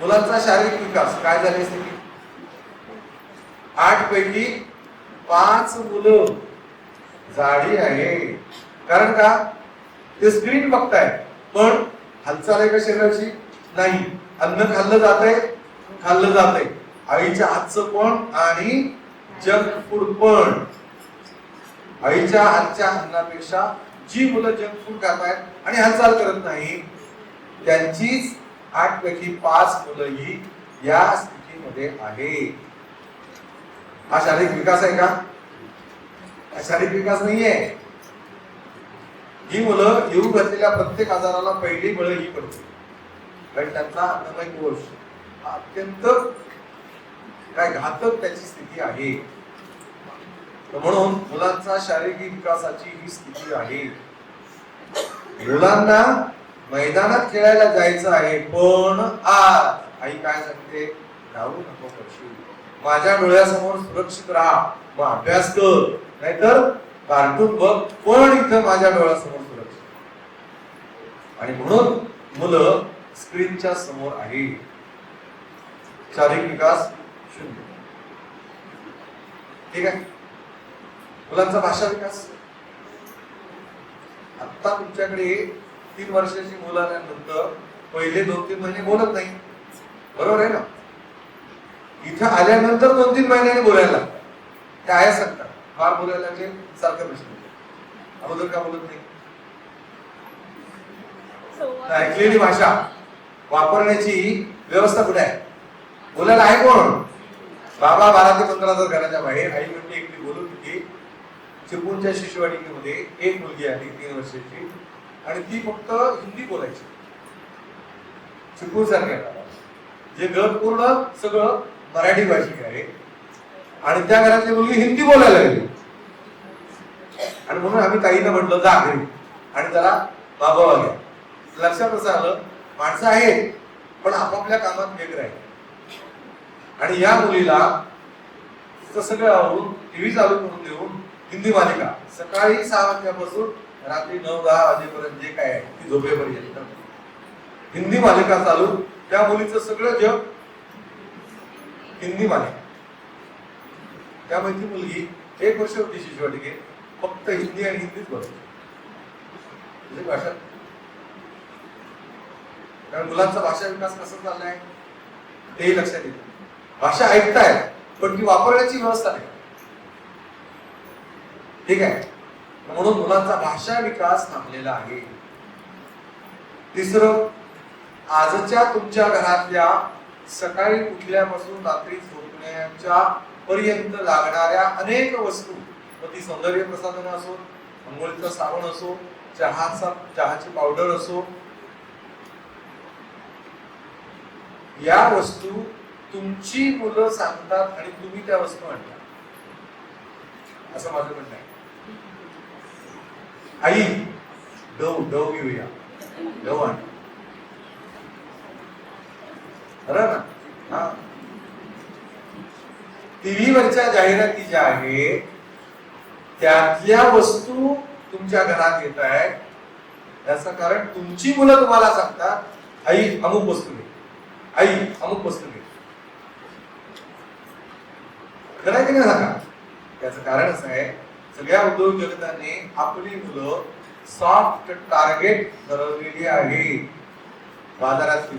मुलांचा शारीरिक विकास. काय झाली स्थिती? आठ पैकी पाच मुलं. जाडी आहे. कारण का? ते स्क्रीन बघताय पण हालचाल आहे का शरीराची? नाही. अन्न खाल्लं जात आहे खाल्लं जात आहे आईच्या हातचं पण आणि जंक फूड पण. आईच्या हातच्या अन्नापेक्षा जी मुलं जंक फूड खात आहेत आणि हालचाल करत नाही त्यांचीच आठ पैकी पाच मुलं ही या स्थितीमध्ये आहे. हा शारीरिक विकास आहे का? शारीरिक विकास नाहीये. ही मुलं येऊ घातलेल्या प्रत्येक आजाराला पहिली बळ ही पडते. कारण त्यांचा अन्नमय कोश अत्यंत काय घातक त्याची स्थिती आहे. म्हणून मुलांचा शारीरिक विकासाची ही स्थिती आहे. मुलांना मैदानात खेळायला जायचं आहे पण आज आई काय सांगते? जाऊ नको पक्षी माझ्या डोळ्यासमोर सुरक्षित राहा. मग अभ्यास कर. नाहीतर कार्टून बघ. पण इथं माझ्या डोळ्यासमोर सुरक्षित. आणि म्हणून मुलं स्क्रीनच्या समोर आहे. शारीरिक विकास शून्य. ठीक आहे? मुलांचा भाषा विकास. आता तुमच्याकडे तीन वर्षाची मुलं आल्यानंतर पहिले दोन तीन महिने बोलत नाही. बरोबर आहे ना? इथं आल्यानंतर दोन तीन महिन्याने बोलायला. ते आहे सांगतात. फार बोलायला लागले सारखं प्रश्न अगोदर का बोलत नाही? ऐकलेली भाषा. वापरण्याची व्यवस्था कुठे आहे? बोलायला आहे कोण? बाबा बारा ते पंधरा हजार घराच्या बाहेर आई म्हणजे एकटी बोलत होती. चिपळूणच्या शिशुवाटिकेमध्ये एक मुलगी आली तीन वर्षाची. आणि ती फक्त हिंदी बोलायची. चिपळूण सारख्या जे घर पूर्ण सगळं मराठी भाषिक आहे. आणि त्या घरातली मुलगी हिंदी बोलायला लागली. आणि म्हणून आम्ही ताईनं म्हटलं जा घरी. आणि त्याला बाबा घ्या लक्षात असं आलं माणसं आहेत पण आपापल्या कामात वेगळं आहे आणि या मुलीला सगळं आवरून टीव्ही चालू करून देऊन हिंदी मालिका सकाळी सहा वाजल्यापासून रात्री नऊ दहा वाजेपर्यंत जे काय आहे ती झोपेपर्यंत हिंदी मालिका चालू त्या मुलीचं सगळं जग हिंदी मालिका. त्यामुळे ती मुलगी एक वर्ष होती शिशुवाटिके फक्त हिंदी आणि हिंदीच बोलत म्हणजे भाषा. कारण मुलांचा भाषा विकास कसा चाललाय तेही लक्षात येत. भाषा ऐकताय पण ती वापरण्याची व्यवस्था नाही. ठीक आहे? म्हणून मुलांचा भाषा विकास थांबलेला आहे. तिसरं आजच्या तुमच्या घरातल्या सकाळी उठल्यापासून रात्री झोपण्याच्या पर्यंत लागणाऱ्या अनेक वस्तू मग ती सौंदर्य प्रसाधन असो अंघोळीचा साबण असो चहाचा चहाची पावडर असो या वस्तू तुमची मुलं सांगतात आणि तुम्ही त्या वस्तू आणता. असं माझं म्हणणं आहे. आई डव डव घेऊया. डव आण. खरं ना? हा. टीव्हीवरच्या जाहिराती ज्या आहेत त्यातल्या वस्तू तुमच्या घरात येत आहेत. याचं कारण तुमची मुलं तुम्हाला सांगतात आई अमुक वस्तू घे. आई अमुक वस्तू घे. खरं आहे की नाही सांगा? त्याचं कारण असं आहे सगळ्या उद्योजकांनी आपली मुलं सॉफ्ट टार्गेट ठरवलेली आहे. बाजारातली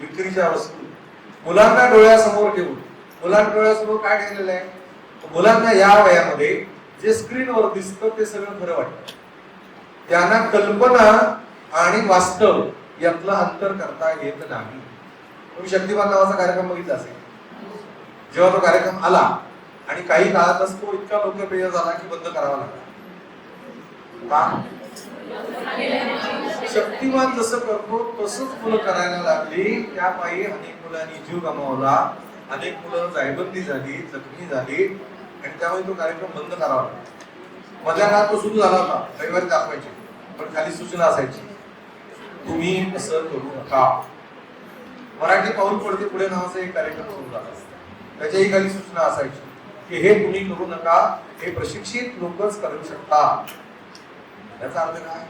विक्रीच्या वस्तू. मुलांना डोळ्यासमोर ठेवून मुलांना डोळ्यासमोर काय ठेवलेलं आहे? मुलांना या वयामध्ये जे स्क्रीनवर दिसतं ते सगळं खरं वाटतं. त्यांना कल्पना आणि वास्तव यातलं अंतर करता येत नाही. तुम्ही शक्तिमान नावाचा कार्यक्रम बघितला असेल. जेव्हा तो कार्यक्रम आला आणि काही काळातच तो इतका लोकप्रिय झाला की बंद करावा लागला. का? शक्तिमान जसं करतो तसंच मुलं करायला लागली. त्यापायी अनेक मुलांनी जीव गमावला. अनेक मुलं जायबंदी झाली जखमी झाली. आणि त्यामुळे तो कार्यक्रम बंद करावा लागला. मधल्या काळात तो सुरू झाला होता. रविवारी दाखवायचे. पण खाली सूचना असायची. तुम्ही असं करू नका. मराठी पाऊल पडते पुढे नावाचा एक कार्यक्रम सुरू झाला. त्याच्याही खाली सूचना असायची. की हे तुम्ही करू नका हे प्रशिक्षित लोकच करू शकता. याचा अर्थ काय?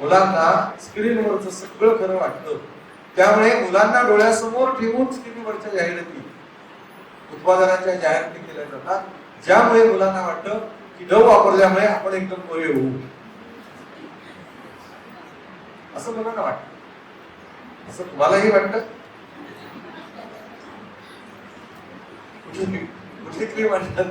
मुलांना स्क्रीनवरच सगळं खरं वाटतं. त्यामुळे मुलांना डोळ्यासमोर ठेवून स्क्रीनवरच्या जाहिराती उत्पादनाच्या जाहिराती केल्या जातात. ज्यामुळे मुलांना वाटतं की डव वापरल्यामुळे आपण एकदम गोरे होऊ. असं मुलांना वाटतं. असं तुम्हालाही वाटतं? कुठली म्हणतात?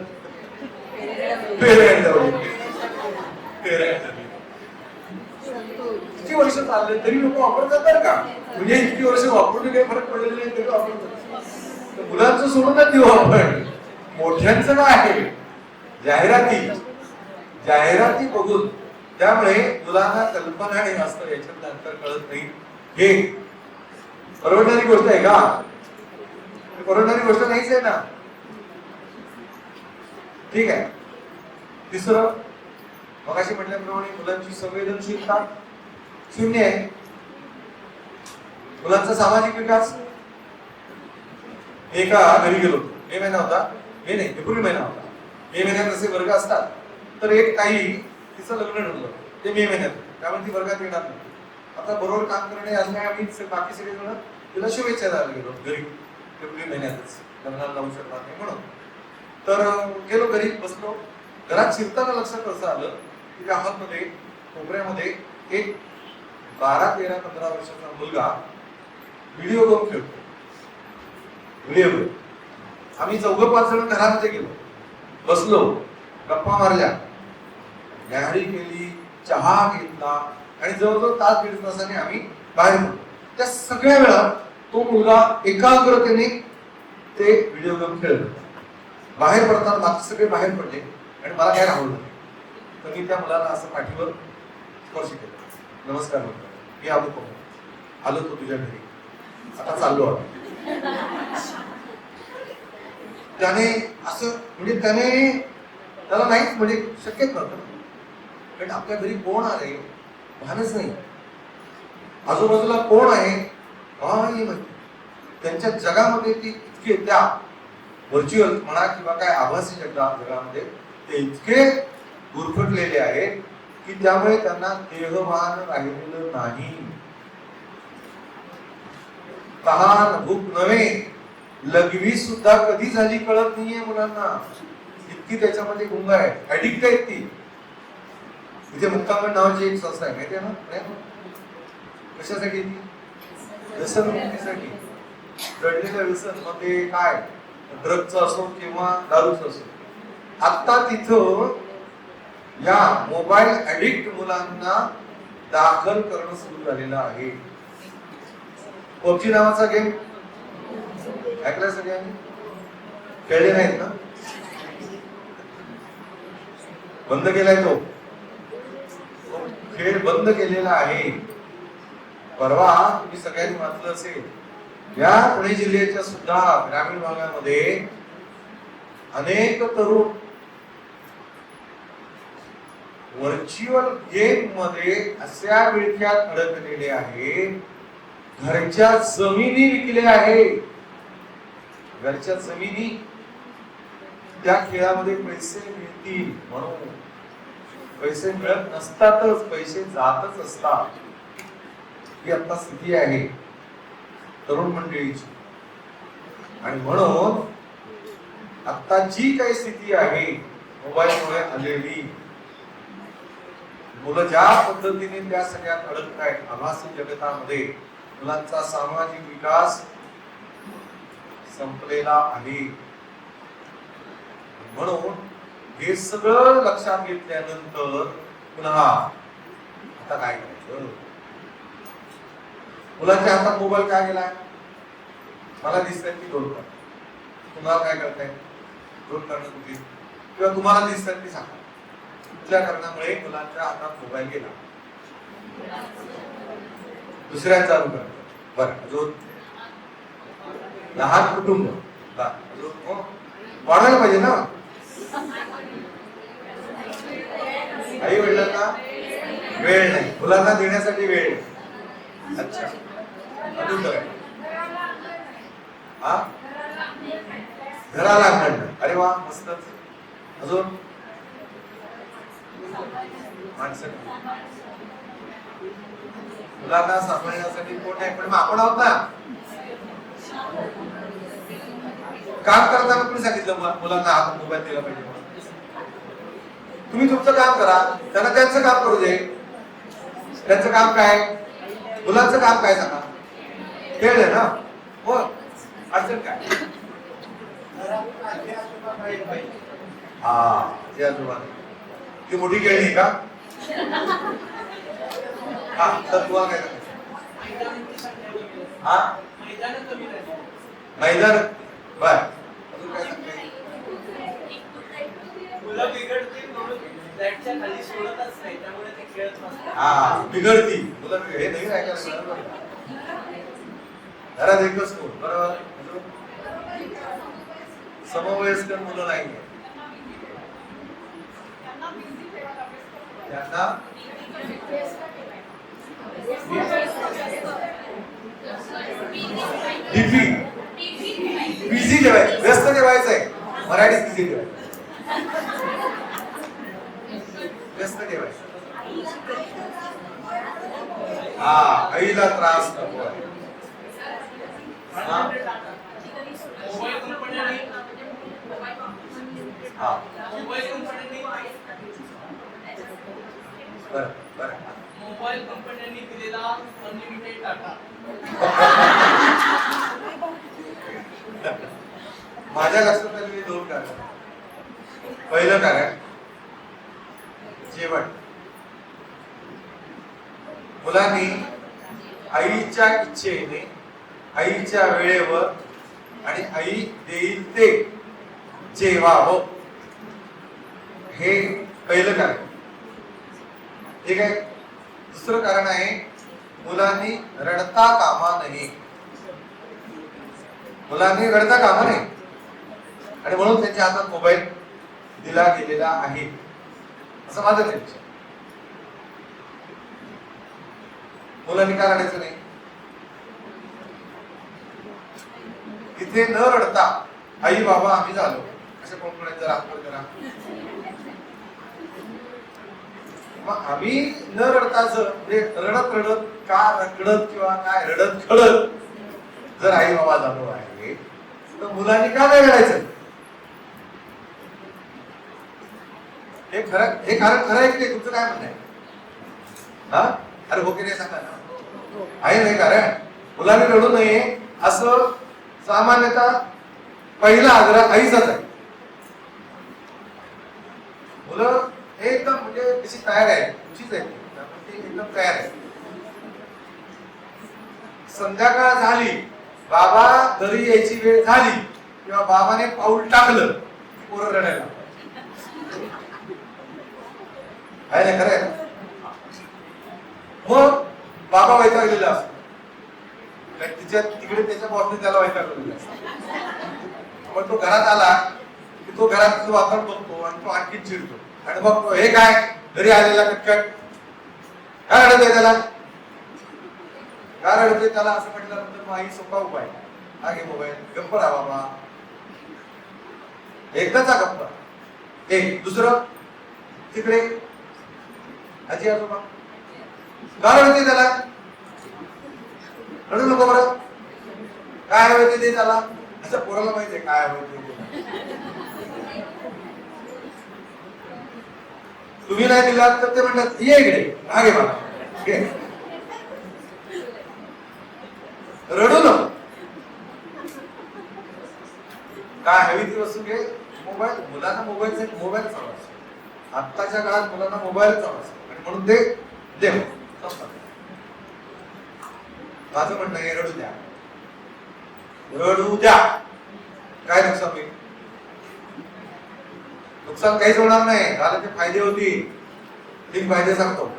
किती वर्ष चालले तरी लोक वापरतात बरं का? म्हणजे इतकी वर्ष वापरून काही फरक पडलेला नाही तरी वापरतात मुलांचं सोडूनच देऊ आपण. मोठ्यांचं काय आहे? जाहिराती. जाहिराती बघून. त्यामुळे मुलांना कल्पना नाही असतं याच्यात अंतर कळत नाही. हे परवडणारी गोष्ट आहे का? परवडणारी गोष्ट नाहीच आहे ना. ठीक आहे. तिसरं मगाशी म्हटल्याप्रमाणे मुलांची संवेदनशीलता शून्य आहे. मुलांचा सामाजिक विकास एका घरी गेलो. होतो. मे महिना होता. मे नाही एप्रिल महिना होता. मे महिन्यात असे वर्ग असतात तर एक काही तिचं लग्न ठरलं. ते मे महिन्यात. त्यामुळे ती वर्गात येणार नाही. आता बरोबर काम करणे असल्यामुळे आम्ही बाकी सगळे जण तिला शुभेच्छा द्यायला गेलो. घरी. एप्रिल महिन्यातच. लग्नाला लावू शकणार नाही म्हणून. तर गेलो घरी बसलो. घरात शिरताना लक्षात असं आलं की त्या हॉलमध्ये कोपऱ्यामध्ये एक बारा तेरा पंधरा वर्षाचा मुलगा व्हिडिओ गेम खेळतो. व्हिडिओ गेम आम्ही चौघं पाच जण घरामध्ये गेलो. बसलो. गप्पा मारल्या. न्याहारी केली चहा घेतला आणि जवळजवळ तास दीड तासाने आम्ही बाहेर पडलो. त्या सगळ्या वेळा तो मुलगा एकाग्रतेने ते व्हिडिओ गेम खेळत होता. बाहेर पडताना बाकी सगळे बाहेर पडले आणि मला काय राहवलं तर मी त्या मुलाला असं पाठीवर स्पर्श केलं. नमस्कार म्हणतो मी आलो तो. आलो तो तुझ्या घरी. आता चाललो आम्ही. त्याने असं म्हणजे त्याने त्याला नाहीच म्हणजे शक्यच नव्हतं. कारण आपल्या घरी कोण आले भानच नाही. आजूबाजूला कोण आहे? काही माहिती. त्यांच्या जगामध्ये ती इतकी त्या व्हर्च्युअल म्हणा किंवा काय आभासी जगा जगामध्ये ते इतके गुरफटलेले आहेत की त्यामुळे त्यांना देहभान राहिलेलं नाही. तहान भूक नव्हे लघवी सुद्धा कधी झाली कळत नाहीये मुलांना. इतकी त्याच्यामध्ये गुंग आहे. ऍडिक्ट आहेत ती. इथे मुक्कामण नावाची एक संस्था आहे. माहिती आहे ना? कशासाठी ती व्यसनमुक्तीसाठी जडलेलं व्यसन मग ते काय? ड्रगचं असो किंवा दारूच असो. आता तिथं या मोबाईल ऍडिक्ट मुलांना दाखल करणं सुरू झालेलं आहे. पबजी नावाचा गेम ऐकलाय सगळ्यांनी? खेळले नाहीत ना? बंद केलाय तो. खेळ बंद केलेला आहे. परवा तुम्ही सगळ्यांनी वाचलं असेल या पुणे जिल्ह्याच्या सुद्धा ग्रामीण भागामध्ये अनेक तरुण व्हर्च्युअल गेममध्ये अशा विळख्यात अडकलेले आहेत. घरच्या जमिनी विकल्या आहे घरच्या जमिनी त्या खेळामध्ये पैसे मिळतील म्हणून. पैसे मिळत नसतातच पैसे जातच असतात. ही आता स्थिती आहे. तरुण मंडळीची. आणि म्हणून आता जी काही स्थिती आहे मोबाईलमुळे आलेली मुलं ज्या पद्धतीने त्या सगळ्यात अडकत आहेत आभासी जगतामध्ये मुलांचा सामाजिक विकास संपलेला आहे. म्हणून हे सगळं लक्षात घेतल्यानंतर पुन्हा आता काय करायचं? मुलांच्या हातात मोबाईल काय गेला? मला दिसतंय की दोन कर तुम्हाला काय करताय दोन करणं कुठे किंवा तुम्हाला दिसतात की सांगा. कुठल्या कारणामुळे मुलांच्या हातात मोबाईल गेला. दुसऱ्या चालू कर बर अजून? लहान कुटुंब. बर अजून? हो. पाहिजे ना? आई वडिलांना वेळ नाही. मुलांना देण्यासाठी वेळ नाही. अच्छा. अजून काय हा? घराला अंगण अरे वा मस्तच अजून? माणसं. मुलांना सांभाळण्यासाठी कोण नाही पण मग आपण आहोत ना. काम करताना तुम्ही सांगितलं मुलांना हात मोबाईल दिला पाहिजे तुम्ही तुमचं काम करा. त्यांना त्यांचं काम करू दे. त्यांचं काम काय? मुलांचं काम काय सांगा? खेळ आहे ना? हो. अडचण काय? हा ते आजोबा. ती मोठी खेळणी का? हा तर तुम्हाला काय सांगायचं हा? मैदान. बर. अजून काय सांगताय? फ्लॅटच्या खाली सोडतच नाही त्यामुळे ते खेळत हा बिघडती. मुलं हे नाही ऐकायला मिळालं घरात एकच स्कूल बरोबर? समवयस्कर मुलं नाही त्यांना बिझी ठेवायचं. व्यस्त ठेवायचंय. मराठीत बिझी ठेवायचं व्यस्त ठेवायचं हा आईला त्रास नको. बरं बरं. मोबाईल कंपन्यांनी दिलेला अनलिमिटेड डाटा माझ्या लक्षात आलेली दोन कारण. पहिलं कारण जेवण. मुलांनी आईच्या इच्छेने आईच्या वेळेवर आणि आई देईल ते जेवावं. हे पहिलं कारण. ठीक आहे दुसरं कारण आहे मुलांनी रडता कामा नये. मुलांनी रडता कामा नये. आणि म्हणून त्यांच्या हातात मोबाईल दिला गेलेला आहे. असं माझं त्यांच्या मुलांनी का रडायचं नाही? इथे न रडता आई बाबा आम्ही झालो. असे कोण कोण आहेत जरा करा. मग आम्ही न रडता जर म्हणजे रडत रडत का रकडत किंवा काय रडत खडत जर आई बाबा झालो आहे तर मुलांनी का नाही रडायचं? हे खरं हे कारण खरं आहे की तुमचं काय म्हणणं आहे? हा? अरे हो की नाही सांगा ना? आहे नाही कारण मुलांनी रडू नये असं सामान्यतः पहिला आग्रह आईचाच आहे. मुलं हे एकदम म्हणजे तशी तयार आहे तुमचीच आहे ती. एकदम तयार आहे संध्याकाळ झाली बाबा घरी यायची वेळ झाली किंवा बाबाने पाऊल टाकलं पोरं रडायला आहे ना खरं आहे मग बाबा वैतागलेला असतो तिच्या तिकडे त्याच्या बॉसने त्याला वैतागलेला असतो मग तो घरात आला की तो घरात वातावरण बघतो आणि तो आणखी चिडतो. आणि मग हे काय? घरी आलेला कटकट. काय रडत आहे त्याला? काय रडते त्याला? असं म्हटल्यानंतर मग आई सोपा उपाय. हा घे मोबाईल. गप्प राहा बाबा. एकदाचा गप्पा. एक दुसरं? तिकडे? आजी आजोबा. काय रडते त्याला? रडू नको बरं. काय हवं ते त्याला? असं पोराला माहितीये काय हवं ते. तुम्ही नाही दिलात तर ते म्हणतात ये इकडे मागे घे मला रडू नको. काय हवी ती वस्तू घे. मोबाईल मुलांना मोबाईल मोबाईल चालवायचा. आत्ताच्या काळात मुलांना मोबाईल चालवायचा. आणि म्हणून ते देव. माझं म्हणणं आहे रडू द्या. रडू द्या. काय नुकसान होईल? नुकसान काहीच होणार नाही. झालं ते फायदे होतील. तीन फायदे सांगतो.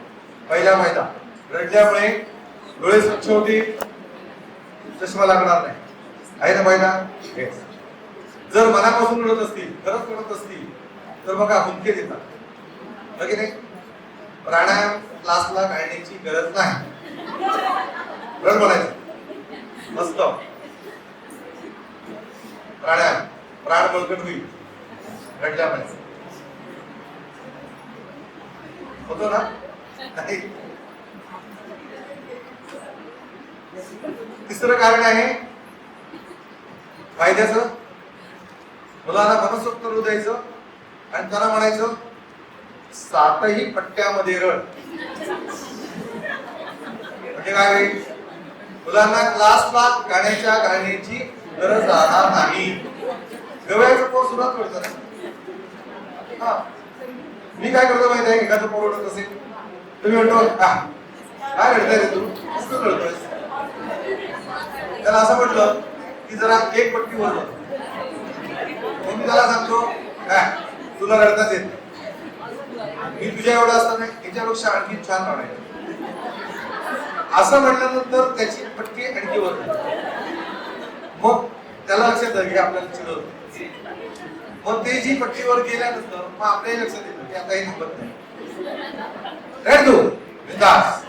पहिला फायदा रडल्यामुळे डोळे स्वच्छ होतील. चष्मा लागणार नाही. आहे ना फायदा? जर मनापासून रडत असतील खरंच रडत असतील तर बघा हुंके देतात. हो की नाही? प्राणायाम क्लासला काढण्याची गरज नाही. रड बोलायचं. मस्त. प्राण्या प्राण बळकट होईल. घडल्या पाहिजे. होतो ना? तिसरं कारण आहे. फायद्याचं. मुलांना मनसोक्त रू द्यायचं. आणि त्यांना म्हणायचं सातही पट्ट्यामध्ये रड. म्हणजे काय होईल? मुलांना क्लासला गाण्याच्या गाण्याची गरज राहणार नाही. गवयाचं पोर सुरुवात करतो ना हा. मी काय करतो माहिती आहे एखादं पोर रडत असेल. तुम्ही म्हणतो "आ, काय घडताय रे तू? पुस्तक घडतोय त्याला असं म्हटलं की जरा एक पट्टी वर मग मी त्याला सांगतो काय तुला रडताच येत मी तुझ्या एवढं असताना याच्यापेक्षा आणखी छान रडायचं. असं म्हटल्यानंतर त्याची पट्टी आणखी वर मग त्याला लक्षात आलं की आपल्याला चिडवत मग ते जी पट्टीवर गेल्यानंतर मग आपल्याही लक्षात येतं की आता हे थांबत नाही. रेड तू बिंदास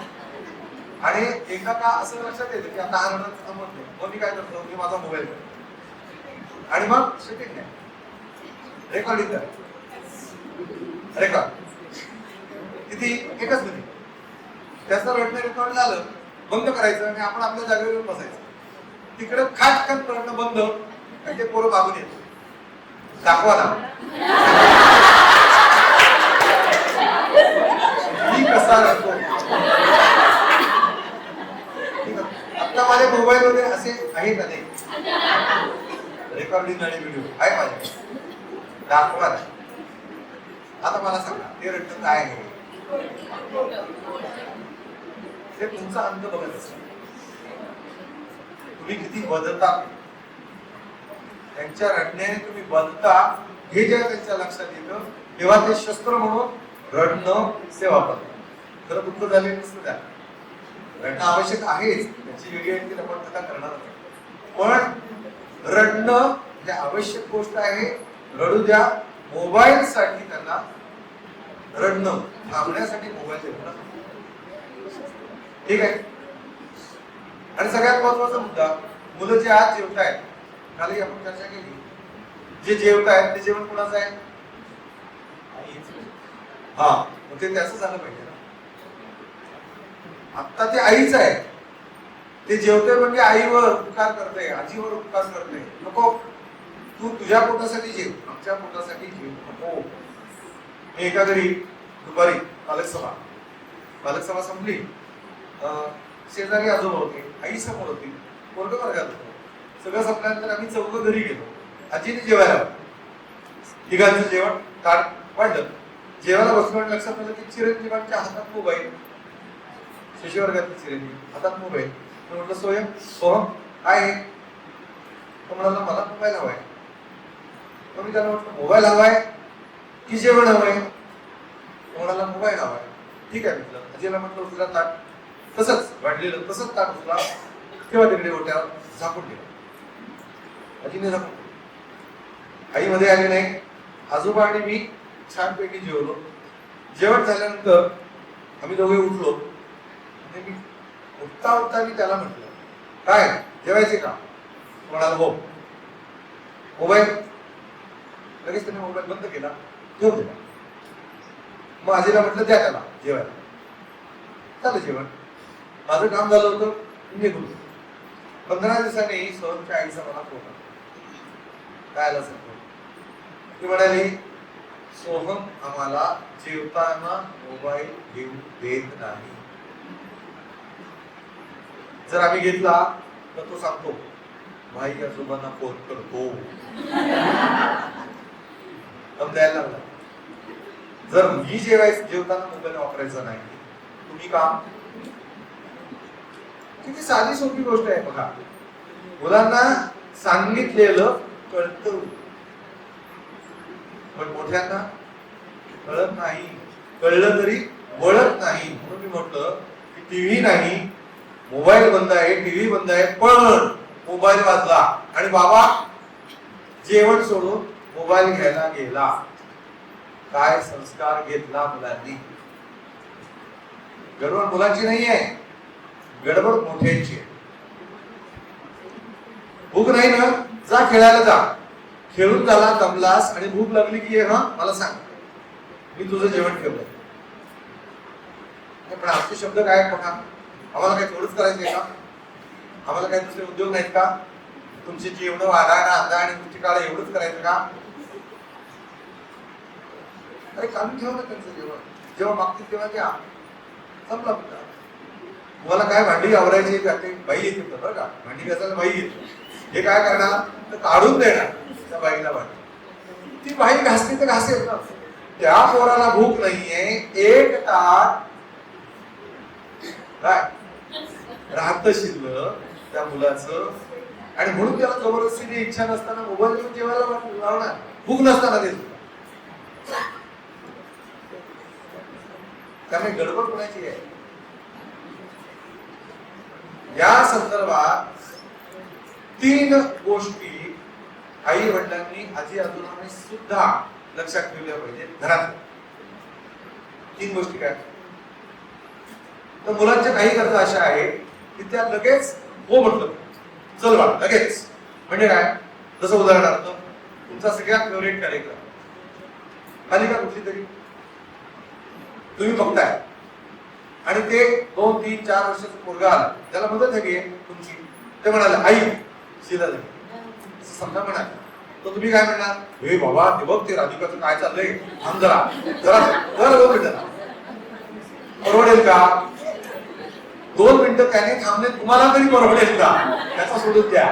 आणि एकदा का असं लक्षात येतं की आता हा रडत थांबत नाही. मग मी काय करतो? मी माझा मोबाईल करतो आणि मग सेटिंग नाही रेकॉर्डिंग करा रेकॉर्ड किती? एकच मिनिट त्याचं रडणं रेकॉर्ड झालं. बंद करायचं आणि आपण आपल्या जागेवर येऊन बसायचं. तिकडे खाटकन प्रश्न बंद आणि ते पोरं भागून येत दाखवा ना. मी कसा राहतो आता माझ्या मोबाईल मध्ये असे आहे का नाही रेकॉर्डिंग आणि व्हिडिओ आहे माझे. दाखवा ना. आता मला सांगा ते रडणं काय आहे? ते तुमचा अंत बघत असतो. तुम्ही किती बदलता? त्यांच्या रडण्याने तुम्ही बदलता हे जेव्हा त्यांच्या लक्षात येतं तेव्हा ते शस्त्र म्हणून रडणं सेवा करतात खरं दुःख झाले नसतं त्या रडणं आवश्यक आहेच त्याची वेगळी आणखी आपण कथा करणार पण रडणं म्हणजे आवश्यक गोष्ट आहे रडू द्या मोबाईल साठी त्यांना रडणं थांबण्यासाठी मोबाईल देणं ठीक आहे? आणि सगळ्यात महत्त्वाचा मुद्दा मुलं जे आज जेवतायत कालही आपण चर्चा केली जे जेवतायत ते जेवण कोणाचं आहे? हा मग ते त्याचं झालं पाहिजे ना. आता ते आईच आहे. ते जेवते म्हणजे आईवर उपकार करते आजीवर उपकार करते नको. तू तुझ्या पोटासाठी जेव आमच्या पोटासाठी जेव. नको. मी एका घरी दुपारी पालक सभा पालक सभा संपली. शेजारी आजोबा होते आई समोर होती वर्ग वर्गात होतो. सगळं संपल्यानंतर आम्ही चौघ घरी गेलो. आजीने जेवायला तिघांचं जेवण ताट वाढलं. जेवायला बसल्यावर लक्षात आलं की चिरंजीवांच्या हातात मोबाईल. शिशुवर्गातले चिरंजीव हातात मोबाईल. म्हटलं सोयम सोहम काय आहे तो म्हणाला मला मोबाईल हवाय मग मी त्याला म्हटलं मोबाईल हवाय की जेवण हवंय तो म्हणाला मोबाईल हवाय ठीक आहे म्हटलं. आजीला म्हटलं उचला ताट तसंच वाढलेलं तसंच ताट उचला तेव्हा तिकडे ओट्यावर झाकून ठेवा. आजीने झाकून आईमध्ये आई मध्ये नाही. आजोबा आणि मी छानपैकी जेवलो. जेवण झाल्यानंतर आम्ही दोघे उठलो. आणि मी उठता उठता मी त्याला म्हटलं काय? जेवायचे का? म्हणाल म्हणाला हो. मोबाईल? लगेच त्याने मोबाईल बंद केला. घेऊन दिला मग आजीला म्हटलं द्या त्याला जेवायला. झालं जेवण. माझं काम झालं होतं मी निघून पंधरा दिवसांनी सोहमच्या आईचा मला फोन आला. काय आला सर ती म्हणाली सोहम आम्हाला जेवताना मोबाईल घेऊ देत नाही. जर आम्ही घेतला तर तो सांगतो भाई आजोबांना फोन करतो. द्यायला लागला. जर मी जेवायचं जेवताना मोबाईल वापरायचा नाही तुम्ही का किती साधी सोपी गोष्ट आहे बघा. मुलांना सांगितलेलं कळतं. पण मोठ्यांना कळत नाही. कळलं तरी वळत नाही. म्हणून मी म्हटलं की टीव्ही नाही मोबाईल बंद आहे टीव्ही बंद आहे पण मोबाईल वाजला. आणि बाबा जेवण सोडून मोबाईल घ्यायला गेला. काय संस्कार घेतला मुलांनी? गरवण मुलांची नाही आहे गडबड मोठ्यांची भूक नाही ना? जा खेळायला जा. खेळून झाला दमलास आणि भूक लागली की ये हा? मला सांग. मी तुझं जेवण ठेवलं नाही, पण आमचे शब्द काय आहेत आम्हाला काही थोडंच करायचंय का? आम्हाला काही दुसरे उद्योग नाहीत का? तुमची जेवण वाढा आणा आणि तुमची काळ एवढंच करायचं का? अरे काढून ठेवा ना त्यांचं जेवण. जेव्हा मागतील तेव्हा घ्या. संपला मुद्दा. तुम्हाला काय भांडी आवरायची का ते बाई येते बरं का? भांडी घासायला बाई येतो हे काय करणार? तर काढून देणार त्या बाईला भांडी. ती बाई घासली तर घासेल. ना त्या पोराला भूक नाहीये. एक ताट काय? राहत शिल्लक त्या मुलाचं. आणि म्हणून त्याला जबरदस्तीने इच्छा नसताना मोबाईल घेऊन जेवायला लावणार. भूक नसताना ते कारण गडबड कोणाची आहे? या संदर्भात तीन गोष्टी आई वडिलांनी आजी आजोबांनी सुद्धा लक्षात ठेवल्या पाहिजे घरात. तीन गोष्टी काय? तर मुलांच्या काही गरजा अशा आहेत की त्या लगेच हो म्हटलं. चल बा लगेच. म्हणजे काय? जसं उदाहरणार्थ तुमचा सगळ्यात फेवरेट कार्यक्रम. मालिका कुठली तरी? तुम्ही बघताय. आणि ते दोन तीन चार वर्षाचा पोरगा आला. त्याला मदत हवी आहे तुमची. ते म्हणाले आई शिला समजा म्हणाल. तर तुम्ही काय म्हणणार? हे बाबा ते बघ ते राधिकाचं काय चाललंय. थांब जरा. जरा जरा दोन मिनिटं परवडेल का? दोन मिनिटं त्याने थांबले तुम्हाला तरी परवडेल का? त्याचा सोडून द्या.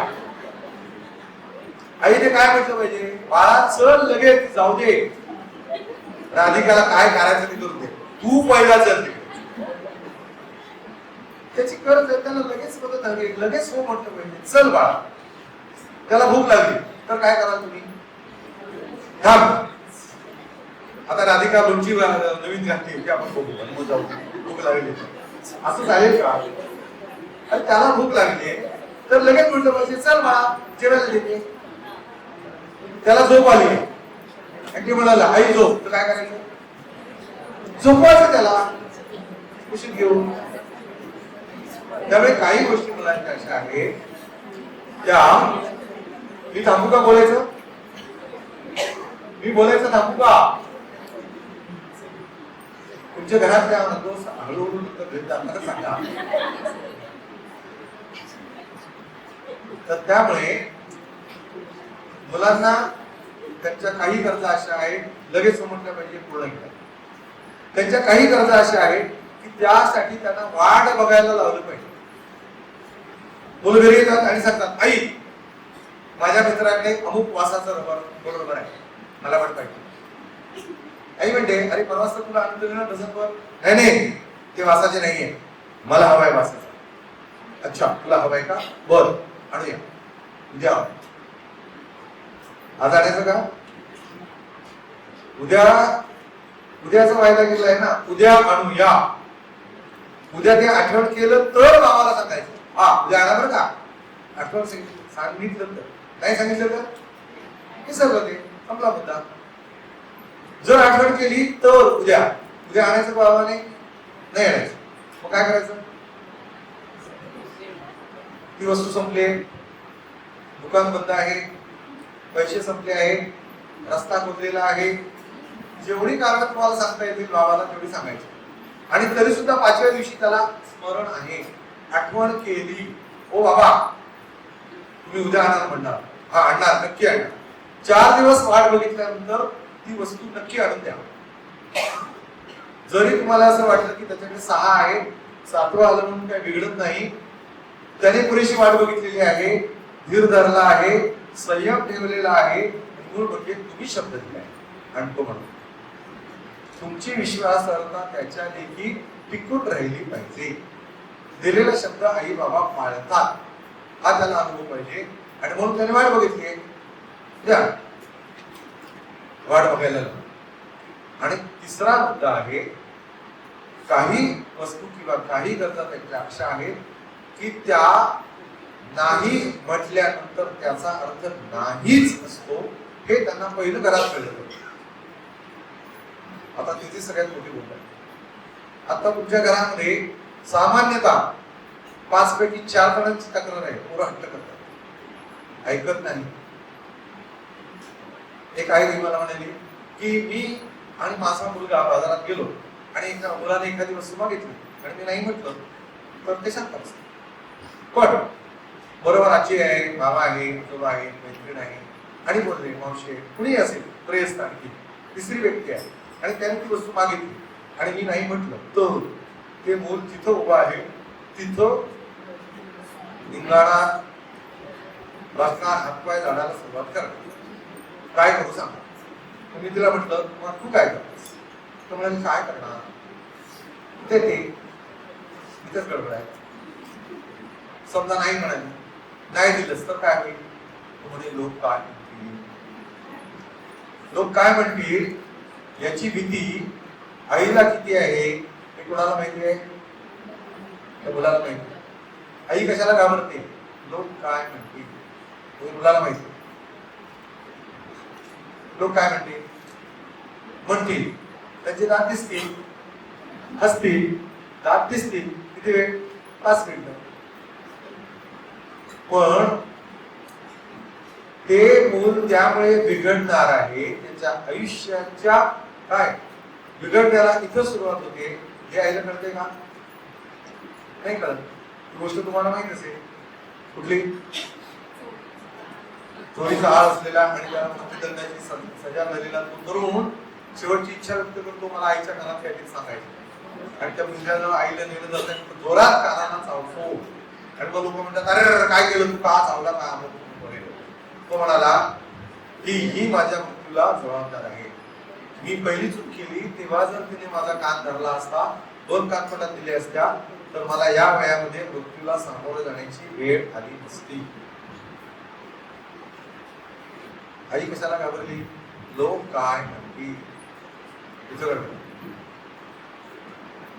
आई ते काय म्हटलं पाहिजे? बाळा चल लगेच जाऊ दे. राधिकाला काय करायचं ते करू दे. तू पहिला चल त्याची गरज आहे त्याला लगेच मदत हवी लगेच हो म्हटलं पाहिजे. चल बाळा. त्याला भूक लागली तर काय कराल तुम्ही? थांब. आता राधिका लोणची नवीन घातली होती आपण बघू मग जाऊ. भूक लागली. असं चालेल का? आणि त्याला भूक लागली तर लगेच म्हटलं पाहिजे चल बाळा जेवायला देते. त्याला झोप आली. आणि म्हणाला आई झोप. तर काय करायचं? झोपवायचं त्याला. उशीर घेऊन. त्यामुळे काही गोष्टी मुलांच्या अशा आहेत त्या मी थांबू का बोलायचं? मी बोलायचं थांबू का? तुमच्या घरात काय म्हणतो हळूहळू तर भेट सांगा. तर त्यामुळे मुलांना त्यांच्या काही गरजा अशा आहेत लगेच समजल्या पाहिजे पूर्ण केल्या. त्यांच्या काही गरजा अशा आहेत की त्यासाठी त्यांना वाट बघायला लावलं पाहिजे. मुलं घरी येतात आणि सांगतात आई माझ्या मित्राकडे अमुक वासाचं रबर बरोबर आहे. मला पण पाहिजे आई म्हणते अरे परवाच तर तुला आनंद दिलं तसं पण. नाही नाही ते वासाचे नाहीये मला हवाय वासाचा. अच्छा तुला हवाय का? बर आणूया उद्या आज आणायचं का? उद्या उद्याचं वायदा केलाय ना उद्या आणूया. उद्या ते आठवण केलं तर गावाला सांगायचं. हा म्हणजे उद्या आणा बरं का? आठवण सांगितलं सांगितलं तर नाही सांगितलं तर? विसरलं ते संपला मुद्दा. जर आठवण केली तर उद्या. उद्या आणायचं भावाने नाही आणायचं. मग काय करायचं? ती वस्तू संपली दुकान बंद आहे. पैसे संपले आहेत रस्ता खोदलेला आहे. जेवढी कारण तुम्हाला सांगता येतील बाबाला तेवढी सांगायची. आणि तरी सुद्धा पाचव्या दिवशी त्याला स्मरण आहे. आठवण केली. ओ बाबा तुम्ही उद्या आणणार म्हणणार. हा आणणार नक्की आणणार. चार दिवस वाट बघितल्यानंतर ती वस्तू नक्की आणून द्या. जरी तुम्हाला असं वाटलं की त्याच्याकडे सहा आहे सातवा आलं म्हणून काही बिघडत नाही. त्याने पुरेशी वाट बघितलेली आहे धीर धरला आहे संयम ठेवलेला आहे मूळ म्हणजे तुम्ही शब्द दिलाय आणतो म्हणतो तुमची विश्वासार्हता त्याच्या लेखी टिकून राहिली पाहिजे. दिलेला शब्द आई बाबा पाळतात. हा त्याला अनुभव पाहिजे. आणि म्हणून त्याने वाट बघितली. वाट बघायला आणि तिसरा मुद्दा आहे काही वस्तू किंवा काही गरजा त्यांच्या अशा आहेत की त्या नाही म्हटल्यानंतर त्याचा अर्थ नाहीच असतो हे त्यांना पहिलं घरात कळलं पाहिजे. आता तिथे सगळ्यात मोठी गोष्ट आहे. आता तुमच्या घरामध्ये सामान्यतः पाच पैकी चार जणांची तक्रार आहे. पोरं हट्ट करतात. ऐकत नाही. एक आई मला म्हणाली की मी आणि माझा मुलगा बाजारात गेलो आणि एका मुलाने एखादी वस्तू मागितली आणि मी नाही म्हटलं तर ते शांत पण बरोबर आजी आहे बाबा आहे आजोबा आहे मैत्रीण आहे आणि बोलले मावशी आहे कुणी असेल? प्रेयस्थ आणखी तिसरी व्यक्ती आहे. आणि त्याने ती वस्तू मागितली आणि मी नाही म्हटलं. तर ते मूल तिथं उभं आहे. तिथं धिंगाणा बसणार हातपाय जाण्याला सुरुवात करणार काय करू सांग? तर मी तिला म्हटलं मग तू काय करतेस? तर म्हणाली काय करणार? ते ते इथंच गडबड आहे. समजा नाही म्हणाली नाही दिलंस तर काय होईल? म्हणे लोक काय म्हणतील? लोक काय म्हणतील? याची भीती आईला किती आहे? कोणाला माहिती आहे? त्या मुलाला माहिती आई कशाला घाबरते लोक काय म्हणते मुलाला माहिती लोक काय म्हणते म्हणतील. त्यांचे दात दिसतील. हसतील. दात दिसतील. किती वेळ? पाच मिनिट. पण ते मूल त्यामुळे बिघडणार आहे त्याच्या आयुष्याच्या काय? बिघडण्याला इथं सुरुवात होते. हे आईला कळते का? नाही कळत. गोष्ट तुम्हाला माहीत असेल. कुठली? चोरीचा आळ असलेला आणि त्याला मृत्यूदंडाची सजा झालेला तो तरुण शेवटची इच्छा व्यक्त करतो मला आईच्या कानात काहीतरी सांगायचं. आणि त्या मुलग्याला आईला नेलं जातं जोरात कानाला चावतो. आणि मग लोक म्हणतात अरे काय केलं तू? का चावला? का तो म्हणाला की ही माझ्या मृत्यूला जबाबदार आहे. मी पहिली चूक केली तेव्हा जर तिने माझा कान धरला असता दोन कानपटात दिले असत्या तर मला या वयामध्ये मृत्यूला सामोरे जाण्याची वेळ आली नसती. आई कशाला घाबरली? लोक काय म्हणतील?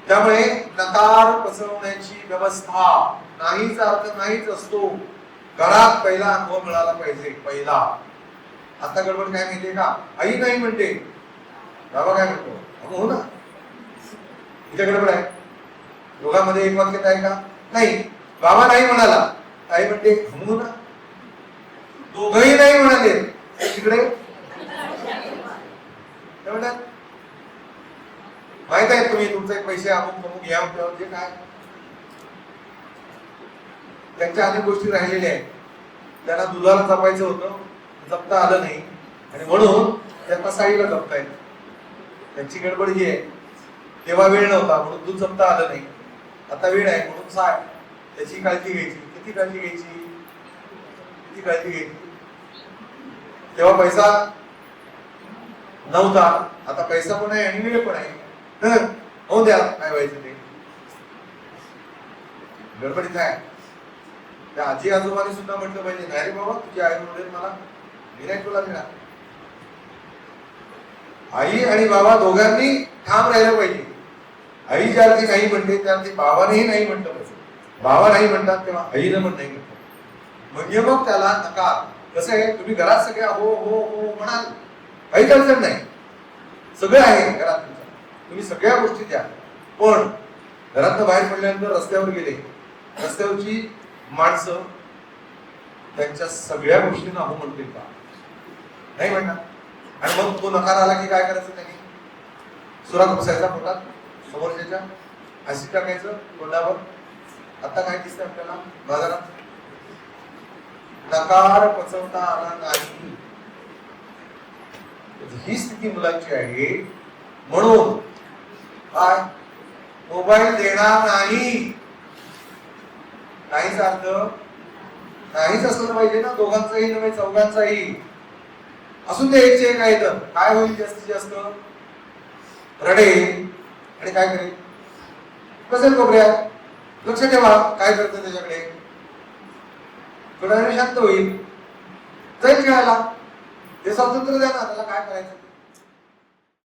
त्यामुळे नकार पसरवण्याची व्यवस्था नाहीच अर्थ नाहीच असतो. घरात पहिला अनुभव मिळाला पाहिजे पहिला. आता गडबड काय माहितीये का? आई नाही म्हणते बाबा काय म्हणतो अगं हो ना. इथे गडबड आहे. दोघांमध्ये एक वाक्यता आहे का? नाही. बाबा नाही म्हणाला. आई म्हणते हो ना. दोघही नाही म्हणाले. तिकडे? काय म्हणतात? माहीत आहे तुम्ही तुमचे पैसे अमुक अमुक या त्यावर जे काय. त्यांच्या अनेक गोष्टी राहिलेल्या आहेत. त्यांना दुधाला जपायचं होतं. जपता आलं नाही. आणि म्हणून त्यांना साईला येतं. त्यांची गडबड ही आहे. तेव्हा वेळ नव्हता म्हणून दूध जमता आलं नाही. आता वेळ आहे म्हणून साय त्याची काळजी घ्यायची. किती काळजी घ्यायची? किती काळजी घ्यायची? तेव्हा पैसा नव्हता. आता पैसा पण आहे आणि वेळ पण आहे. हो द्या काय व्हायचं ते. गडबडीत आहे त्या आजी आजोबाने सुद्धा म्हटलं पाहिजे नाही रे बाबा तुझी आई म्हणून मला मी तुला मिळा आई आणि बाबा दोघांनी ठाम राहिलं पाहिजे. आई ज्या अर्थी नाही म्हणते त्या अर्थी बाबानेही नाही म्हटलं पाहिजे. बाबा नाही म्हणतात तेव्हा आईनं पण नाही म्हणतात म्हणजे मग त्याला नकार. कसं आहे? तुम्ही घरात सगळ्या हो हो हो म्हणाल. काहीच अडचण नाही. सगळं आहे घरात तुमचं. तुम्ही सगळ्या गोष्टी द्या. पण घरातनं बाहेर पडल्यानंतर रस्त्यावर गेले. रस्त्यावरची माणसं त्यांच्या सगळ्या गोष्टींना हो म्हणतील का? नाही म्हणणार. आणि मग तो नकार आला की काय करायचं त्यांनी? सुरा घुसायचा पोटात समोरच्याच्या हसी टाकायचं तोंडावर. आता काय दिसतं आपल्याला? बाजारात. नकार पचवता आला नाही. ही स्थिती मुलांची आहे. म्हणून काय मोबाईल देणार नाही. नाहीच अर्थ. नाहीच असलं पाहिजे ना दोघांचाही नव्हे चौघांचाही. असून ते एकशे एक आहे तर काय होईल जास्तीत जास्त? रडे. आणि काय करेल? बसेल कोपऱ्यात. लक्ष ठेवा. काय करतं त्याच्याकडे? थोड्या वेळ शांत होईल? जाईल खेळायला. ते स्वातंत्र्य द्या ना त्याला काय करायचं?